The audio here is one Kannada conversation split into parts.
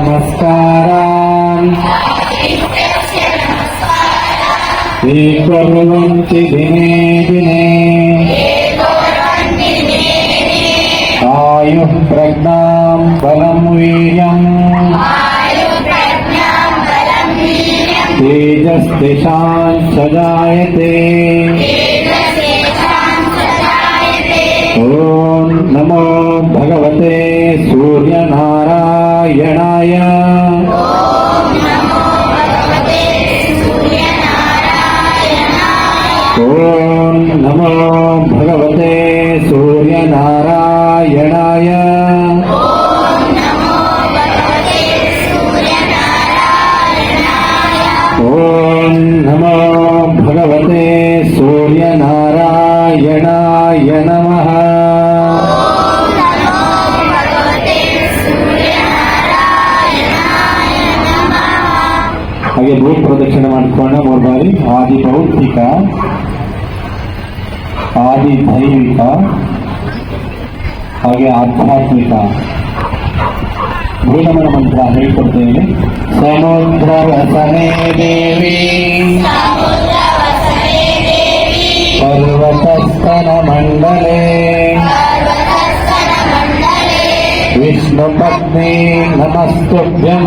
नमस्कारान् स्वीकुर्वन्ति दिने दिने आयुः प्रज्ञाम् बलम् वीर्यम् तेजस्तिशान् सजायते ಬಾರಿ ಆದಿ ಭೌತಿಕ ಆದಿ ದೈವಿಕ ಹಾಗೆ ಆಧ್ಯಾತ್ಮಿಕ ಭೂನಮನ ಮಂತ್ರ ಹೇಳ್ಕೊಡ್ತೇನೆ ಸಮುದ್ರ ವಸನೆ ದೇವಿ ಪರ್ವತಸ್ತನ ಮಂಡಲೆ ವಿಷ್ಣು ಪತ್ನಿ ನಮಸ್ತುಭ್ಯಂ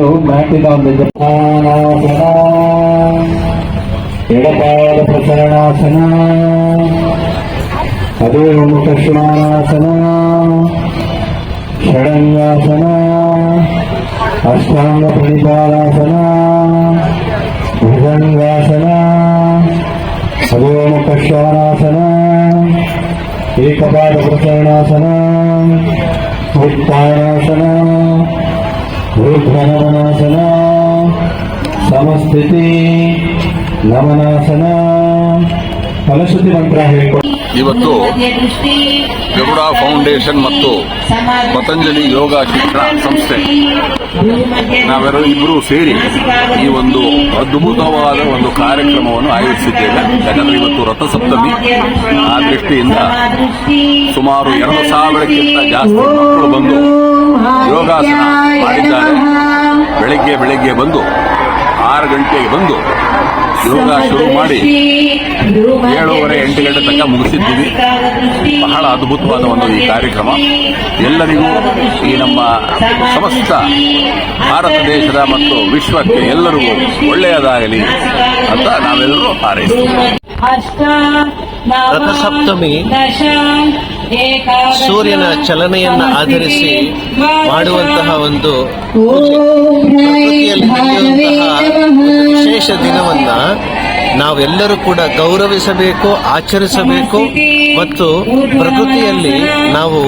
అందరూ మ్యాటిగా ఉంది ఎడపాద ప్రసరణాసన అదే ముఖ శివాసన షడంగాసన అష్టాంగ ప్రతిపాదాసన భుజంగాసన అదే ముఖ ఏకపాద ప్రసరణాసన ఉత్తానాసనా ರುದ್ರನಮನಾಸನ ಸಮಸ್ಥಿತಿ ನಮನಾಸನ ಫಲಶ್ರುತಿ ಮಂತ್ರ ಇವತ್ತು ಗರುಡ ಫೌಂಡೇಶನ್ ಮತ್ತು ಪತಂಜಲಿ ಯೋಗ ಶಿಕ್ಷಣ ಸಂಸ್ಥೆ ನಾವೆಲ್ಲರೂ ಇಬ್ಬರು ಸೇರಿ ಈ ಒಂದು ಅದ್ಭುತವಾದ ಒಂದು ಕಾರ್ಯಕ್ರಮವನ್ನು ಆಯೋಜಿಸಿದ್ದೇವೆ. ಯಾಕಂದ್ರೆ ಇವತ್ತು ರಥಸಪ್ತಮಿ. ಆ ದೃಷ್ಟಿಯಿಂದ ಸುಮಾರು ಎರಡು ಸಾವಿರಕ್ಕಿಂತ ಜಾಸ್ತಿ ಮಕ್ಕಳು ಬಂದು ಯೋಗಾಸನ ಮಾಡಿದ್ದಾರೆ. ಬೆಳಗ್ಗೆ ಬೆಳಗ್ಗೆ ಬಂದು, ಆರು ಗಂಟೆಗೆ ಬಂದು ಯೋಗ ಶುರು ಮಾಡಿ ಏಳೂವರೆ, ಎಂಟು ಗಂಟೆ ತನಕ ಮುಗಿಸಿದ್ದೀವಿ. ಬಹಳ ಅದ್ಭುತವಾದ ಒಂದು ಈ ಕಾರ್ಯಕ್ರಮ. ಎಲ್ಲರಿಗೂ ಈ ನಮ್ಮ ಸಮಸ್ತ ಭಾರತ ದೇಶದ ಮತ್ತು ವಿಶ್ವಕ್ಕೆ ಎಲ್ಲರಿಗೂ ಒಳ್ಳೆಯದಾಗಲಿ ಅಂತ ನಾವೆಲ್ಲರೂ ಹಾರೈಸ್ತೀವಿ. ರಥಸಪ್ತಮಿ ಸೂರ್ಯನ ಚಲನೆಯನ್ನ ಆಧರಿಸಿ ಮಾಡುವಂತಹ ಒಂದು ವಿಶೇಷ ದಿನವನ್ನ ನಾವೆಲ್ಲರೂ ಕೂಡ ಗೌರವಿಸಬೇಕು, ಆಚರಿಸಬೇಕು ಮತ್ತು ಪ್ರಕೃತಿಯಲ್ಲಿ ನಾವು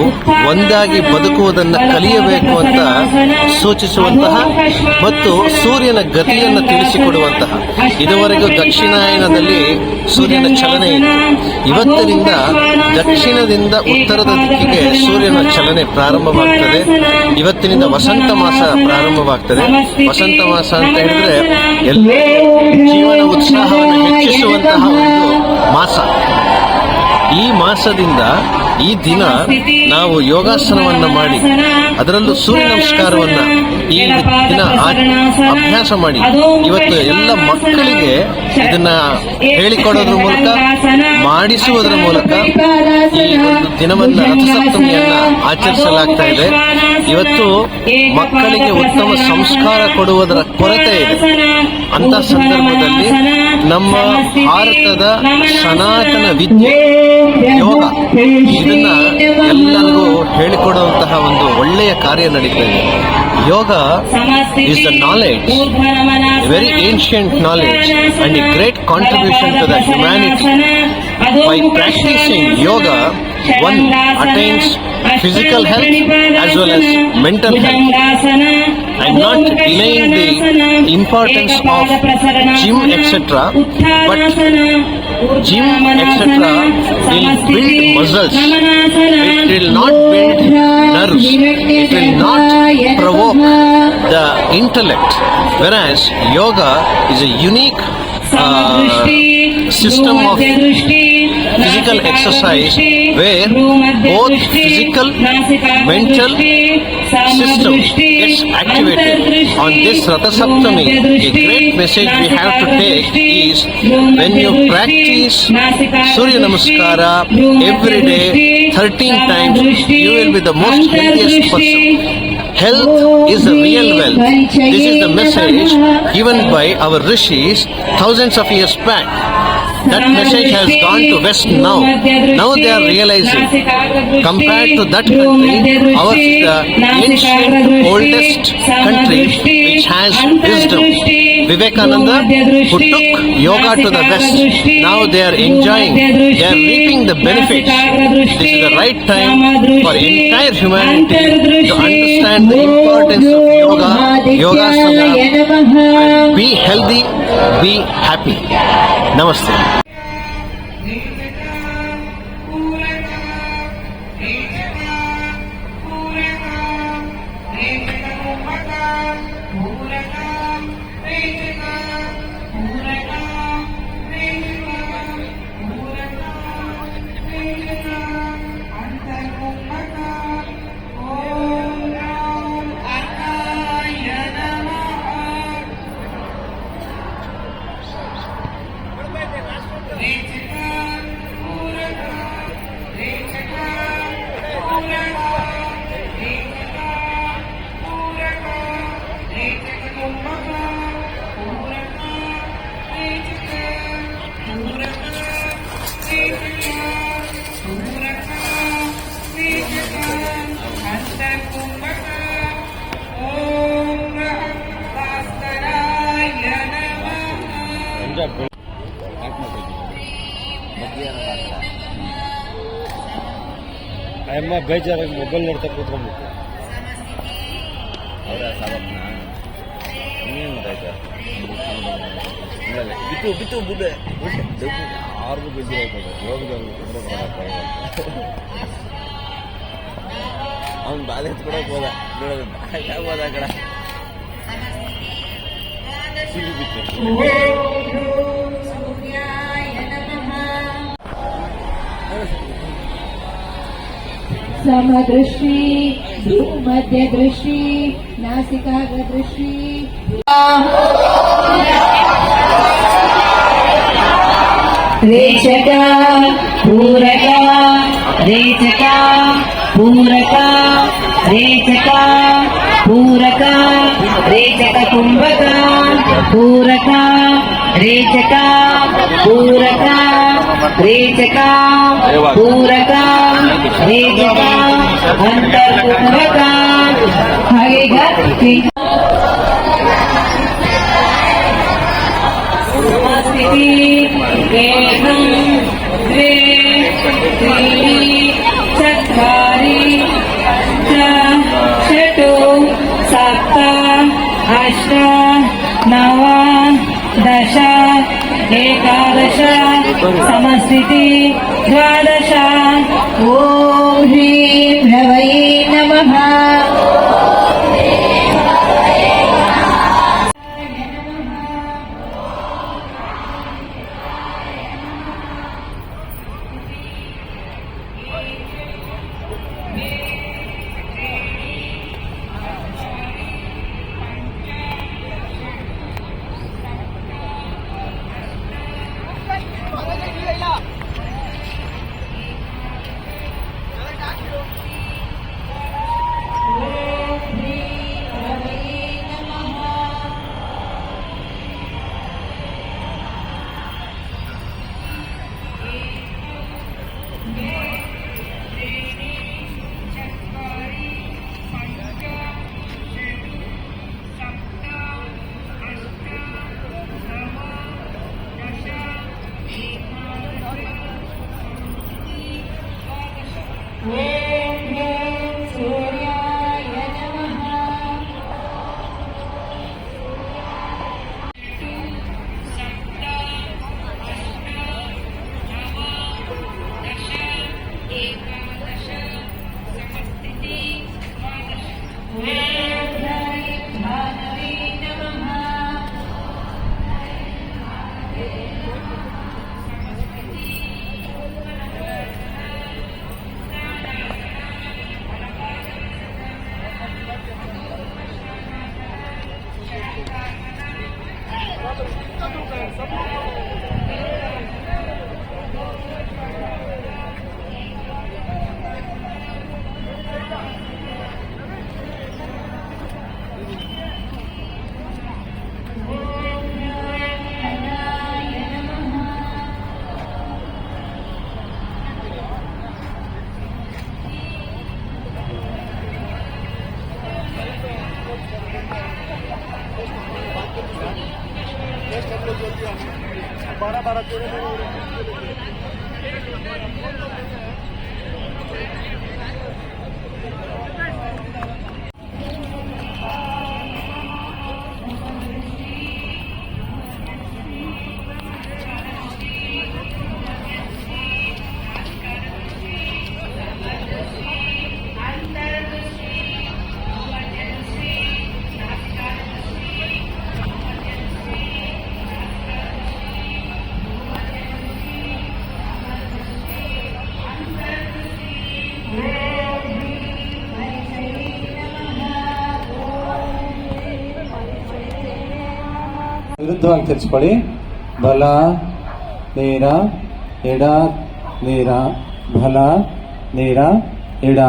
ಒಂದಾಗಿ ಬದುಕುವುದನ್ನು ಕಲಿಯಬೇಕು ಅಂತ ಸೂಚಿಸುವಂತಹ ಮತ್ತು ಸೂರ್ಯನ ಗತಿಯನ್ನು ತಿಳಿಸಿಕೊಡುವಂತಹ. ಇದುವರೆಗೂ ದಕ್ಷಿಣಾಯನದಲ್ಲಿ ಸೂರ್ಯನ ಚಲನೆ ಇತ್ತು. ಇವತ್ತಿನಿಂದ ದಕ್ಷಿಣದಿಂದ ಉತ್ತರದ ದಿಕ್ಕಿಗೆ ಸೂರ್ಯನ ಚಲನೆ ಪ್ರಾರಂಭವಾಗ್ತದೆ. ಇವತ್ತಿನಿಂದ ವಸಂತ ಮಾಸ ಪ್ರಾರಂಭವಾಗ್ತದೆ. ವಸಂತ ಮಾಸ ಅಂತ ಹೇಳಿದ್ರೆ ಎಲ್ಲ ಜೀವನ ಉತ್ಸಾಹವನ್ನು ಹೆಚ್ಚಿಸುವಂತಹ ಒಂದು ಮಾಸ. ಈ ಮಾಸದಿಂದ ಈ ದಿನ ನಾವು ಯೋಗಾಸನವನ್ನು ಮಾಡಿ, ಅದರಲ್ಲೂ ಸೂರ್ಯ ನಮಸ್ಕಾರವನ್ನ ಈ ದಿನ ಅಭ್ಯಾಸ ಮಾಡಿ. ಇವತ್ತು ಎಲ್ಲ ಮಕ್ಕಳಿಗೆ ಇದನ್ನ ಹೇಳಿಕೊಡೋದ್ರ ಮೂಲಕ, ಮಾಡಿಸುವುದರ ಮೂಲಕ ಈ ಒಂದು ದಿನವನ್ನ ರಥಸಪ್ತಮಿಯನ್ನ ಆಚರಿಸಲಾಗ್ತಾ ಇದೆ. ಇವತ್ತು ಮಕ್ಕಳಿಗೆ ಉತ್ತಮ ಸಂಸ್ಕಾರ ಕೊಡುವುದರ ಕೊರತೆ ಇದೆ. ಅಂತ ಸಂದರ್ಭದಲ್ಲಿ ನಮ್ಮ ಭಾರತದ ಸನಾತನ ವಿದ್ಯೆ ಯೋಗ ಇದನ್ನ ಎಲ್ಲರಿಗೂ ಹೇಳಿಕೊಡುವಂತಹ ಒಂದು ಒಳ್ಳೆಯ ಕಾರ್ಯ ನಡೀತಾ yoga is a knowledge very ancient knowledge and a great contribution to the humanity by practicing yoga one attains physical health as well as mental health. I'm not denying the importance of gym, etc. But gym, etc. will build muscles. It will not build nerves. It will not provoke the intellect. Whereas yoga is a unique uh, system of physical exercise where both physical, mental system gets activated. On this Ratha Saptami, a great message we have to take is when you practice Surya Namaskara every day 13 times, you will be the most healthiest person. Health is the real wealth. This is the message given by our rishis thousands of years back. That message has gone to West now. Now they are realizing. Compared to that country, is the uh, ancient, oldest country which has wisdom. Vivekananda, who took yoga to the West, now they are enjoying, they are reaping the benefits. This is the right time for entire humanity to understand the importance of yoga, yogasana, and be healthy, be happy. Namaste. ಅಮ್ಮ ಬೇಜಾರಾಗಿ ಮೊಬೈಲ್ ನೋಡ್ತಾ ಕೂತ್ಕೊಂಡ್ಬಿಟ್ಟು ಅವರ ಸಾಬಪ್ನ ಇನ್ನೇನು ಗೊತ್ತಾಯ್ತು? ಬಿತ್ತು ಬಿತ್ತು ಬುದ್ದೆ ಯಾರಿಗೂ ಬೇಜಾರಾಗ್ತದೆ ಯೋಗದಲ್ಲಿ ಅವ್ನು ಬಾಲೆ ಎತ್ಕೊಡಕ್ ಹೋದ. ಬಿಡೋದು ಹೋದ ಕಡೆ? ಬಿತ್ತು समदृष्टि मध्यदृष्टि नासिकाग्रदृष्टि रेचक पूरक रेचक पूरक रेचक पूरक रेचक कुंभक पूरक रेचका पूरका रेचका पूरका रेचका अंतर्पूरका आगे स्थिति एकम द्वे त्रीणि సమస్థితి ద్వాదశ ఓం హ్రీం రవయే నమ Yeah. बारह बारह तेरह तेरह ವಿರುದ್ಧವಾಗಿ ತಿರ್ಸ್ಕೊಳ್ಳಿ ಬಲ, ನೇರ, ಎಡ, ನೇರ, ಬಲ, ನೇರ, ಎಡ,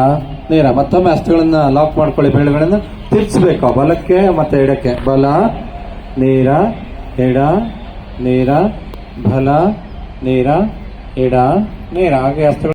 ನೇರ. ಮತ್ತೊಮ್ಮೆ ಅಸ್ತಿಗಳನ್ನ ಲಾಕ್ ಮಾಡ್ಕೊಳ್ಳಿ ಬೆರಳುಗಳನ್ನ ತಿರ್ಸ್ಬೇಕು ಬಲಕ್ಕೆ ಮತ್ತೆ ಎಡಕ್ಕೆ. ಬಲ, ನೇರ, ಎಡ, ನೇರ, ಬಲ, ನೇರ, ಎಡ, ನೇರ. ಹಾಗೆ ಹಸ್ತಗಳು